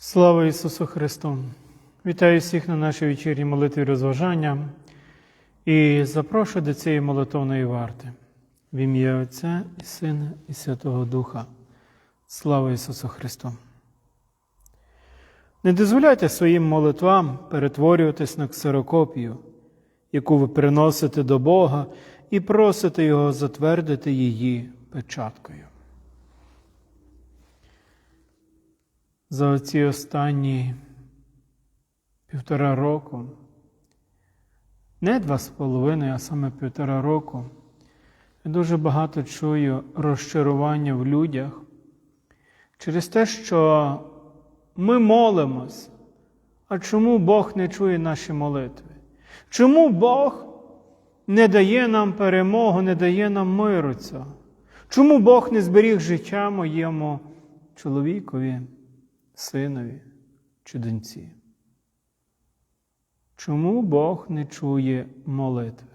Слава Ісусу Христу! Вітаю всіх на нашій вечірній молитві розважання і запрошую до цієї молитовної варти в ім'я Отця і Сина і Святого Духа. Слава Ісусу Христу! Не дозволяйте своїм молитвам перетворюватись на ксерокопію, яку ви приносите до Бога і просите Його затвердити її печаткою. За оці останні півтора року, не два з половиною, а саме півтора року, я дуже багато чую розчарування в людях через те, що ми молимось, а чому Бог не чує наші молитви? Чому Бог не дає нам перемогу, не дає нам миру цього? Чому Бог не зберіг життя моєму чоловікові? Синові чи доньці. Чому Бог не чує молитви?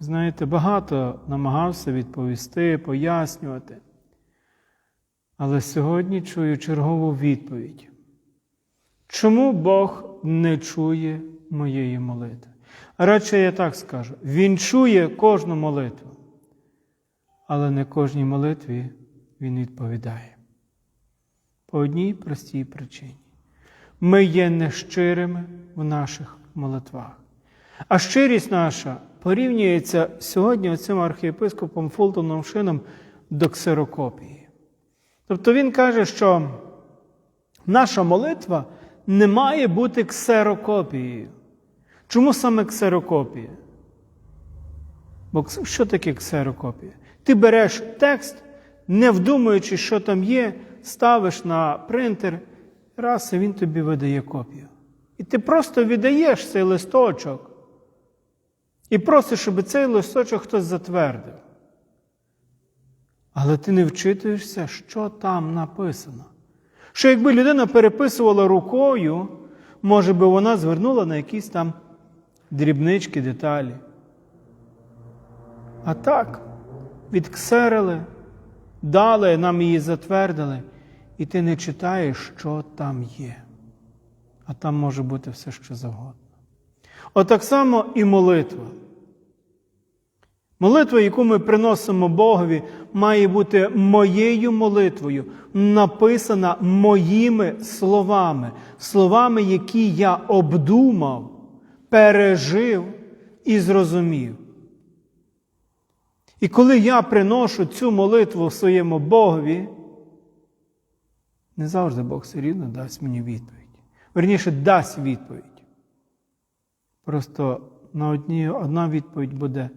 Знаєте, багато намагався відповісти, пояснювати. Але сьогодні чую чергову відповідь. Чому Бог не чує моєї молитви? Радше я так скажу: Він чує кожну молитву, але не кожній молитві Він відповідає. По одній простій причині. Ми є нещирими в наших молитвах. А щирість наша порівнюється сьогодні оцим архієпископом Фултоном Шином до ксерокопії. Тобто він каже, що наша молитва не має бути ксерокопією. Чому саме ксерокопія? Бо що таке ксерокопія? Ти береш текст, не вдумуючи, що там є, ставиш на принтер, раз і він тобі видає копію. І ти просто віддаєш цей листочок і просиш, щоб цей листочок хтось затвердив. Але ти не вчитуєшся, що там написано. Що якби людина переписувала рукою, може би вона звернула на якісь там дрібнички, деталі. А так, відксерили, дали, нам її затвердили, і ти не читаєш, що там є. А там може бути все, що завгодно. Отак само і молитва. Молитва, яку ми приносимо Богові, має бути моєю молитвою, написана моїми словами, словами, які я обдумав, пережив і зрозумів. І коли я приношу цю молитву своєму Богові, не завжди Бог все рівно дасть мені відповідь. Верніше, дасть відповідь. Просто на одні, одна відповідь буде: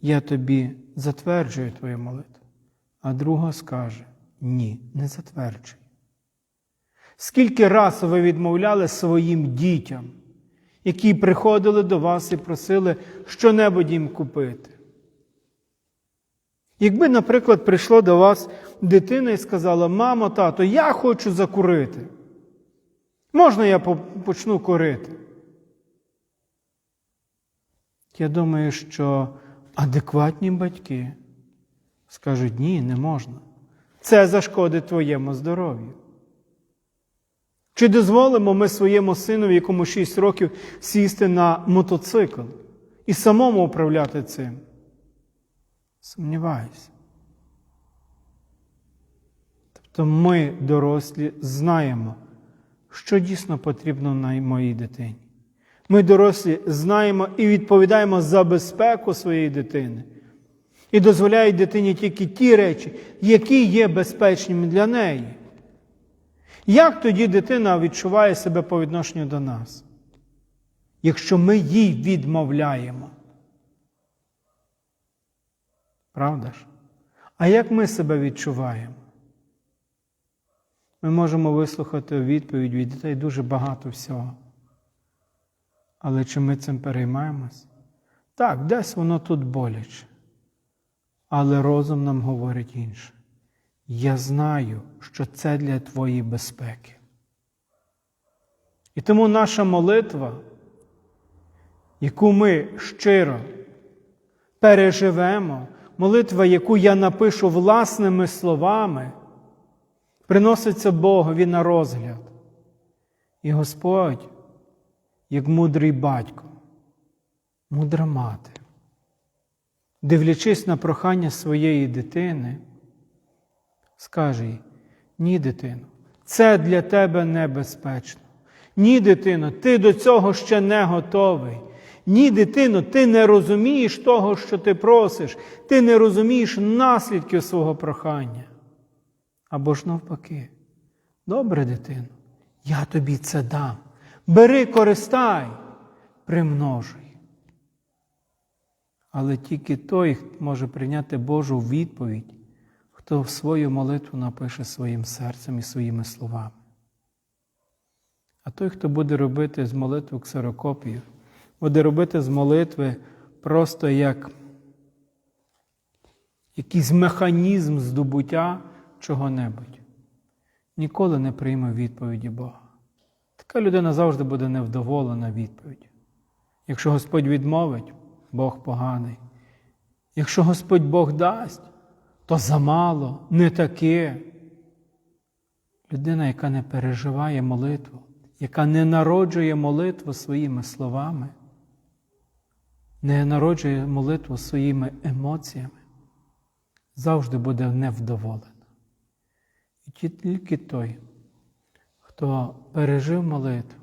я тобі затверджую твою молитву, а друга скаже ні, не затверджую. Скільки раз ви відмовляли своїм дітям, які приходили до вас і просили щонебудь їм купити? Якби, наприклад, прийшла до вас дитина і сказала, мамо, тато, я хочу закурити. Можна я почну курити? Я думаю, що адекватні батьки скажуть, ні, не можна. Це зашкодить твоєму здоров'ю. Чи дозволимо ми своєму синові, якому 6 років, сісти на мотоцикл і самому управляти цим? Сумніваюся. Тобто ми, дорослі, знаємо, що дійсно потрібно моїй дитині. Ми, дорослі, знаємо і відповідаємо за безпеку своєї дитини. І дозволяють дитині тільки ті речі, які є безпечними для неї. Як тоді дитина відчуває себе по відношенню до нас? Якщо ми їй відмовляємо? Правда ж? А як ми себе відчуваємо? Ми можемо вислухати відповідь від дітей дуже багато всього. Але чи ми цим переймаємось? Так, десь воно тут боляче. Але розум нам говорить інше. Я знаю, що це для твоєї безпеки. І тому наша молитва, яку ми щиро переживемо, молитва, яку я напишу власними словами, приноситься Богові на розгляд. І Господь, як мудрий батько, мудра мати, дивлячись на прохання своєї дитини, скаже їй, ні, дитино, це для тебе небезпечно. Ні, дитино, ти до цього ще не готовий. Ні, дитино, ти не розумієш того, що ти просиш, ти не розумієш наслідків свого прохання. Або ж навпаки, добре, дитино, я тобі це дам. Бери, користай, примножуй. Але тільки той може прийняти Божу відповідь, хто в свою молитву напише своїм серцем і своїми словами. А той, хто буде робити з молитви ксерокопію, буде робити з молитви просто як якийсь механізм здобуття чого-небудь, ніколи не прийме відповіді Бога. Така людина завжди буде невдоволена відповіддю. Якщо Господь відмовить, Бог поганий. Якщо Господь Бог дасть, то замало, не таке. Людина, яка не переживає молитву, яка не народжує молитву своїми словами, не народжує молитву своїми емоціями, завжди буде невдоволена. І тільки той, хто пережив молитву,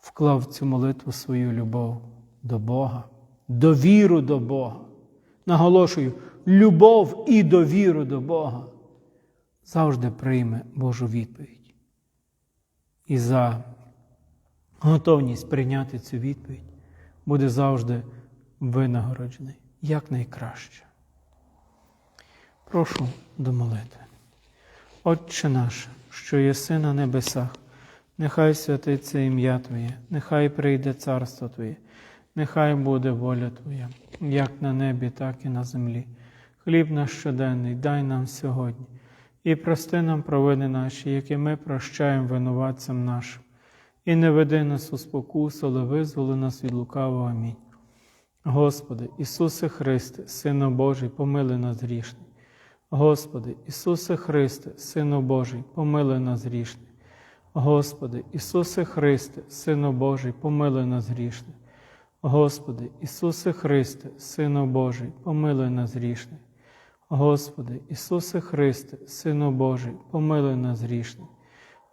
вклав в цю молитву свою любов до Бога, довіру до Бога. Наголошую, любов і довіру до Бога завжди прийме Божу відповідь. І за готовність прийняти цю відповідь буде завжди винагороджений якнайкраще. Прошу до молитви. Отче наш, що єси на небесах, нехай святиться ім'я Твоє, нехай прийде царство Твоє, нехай буде воля Твоя, як на небі, так і на землі. Хліб наш щоденний дай нам сьогодні, і прости нам провини наші, які ми прощаємо винуватцям нашим. І не веди нас у спокусу, але визволи нас від лукавого. Амінь. Господи, Ісусе Христе, Сину Божий, помили нас грішний. Господи, Ісусе Христе, Сину Божий, помилуй нас грішних. Господи, Ісусе Христе, Сину Божий, помилуй нас грішних. Господи, Ісусе Христе, Сину Божий, помилуй нас грішних. Господи, Ісусе Христе, Сину Божий, помилуй нас грішних.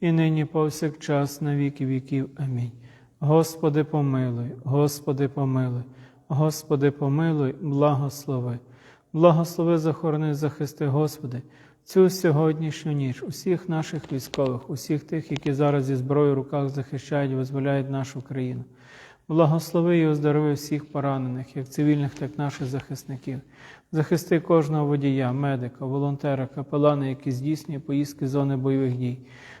і нині повсякчас на віки віків. Амінь. Господи, помилуй, Господи, помилуй, Господи, помилуй, благослови. Благослови, захорони, захисти, Господи цю сьогоднішню ніч усіх наших військових, усіх тих, які зараз зі зброєю в руках захищають і визволяють нашу країну. Благослови і оздорови всіх поранених, як цивільних, так і наших захисників. Захисти кожного водія, медика, волонтера, капелана, які здійснює поїздки зони бойових дій,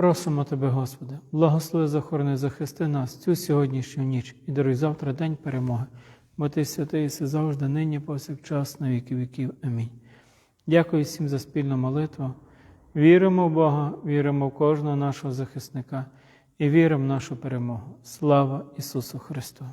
Просимо Тебе, Господи, благослови захорони, захисти нас цю сьогоднішню ніч і даруй завтра день перемоги, бо Ти святий і завжди, нині, повсякчас, на віки віків. Амінь. Дякую всім за спільну молитву. Віримо в Бога, віримо в кожного нашого захисника і віримо в нашу перемогу. Слава Ісусу Христу!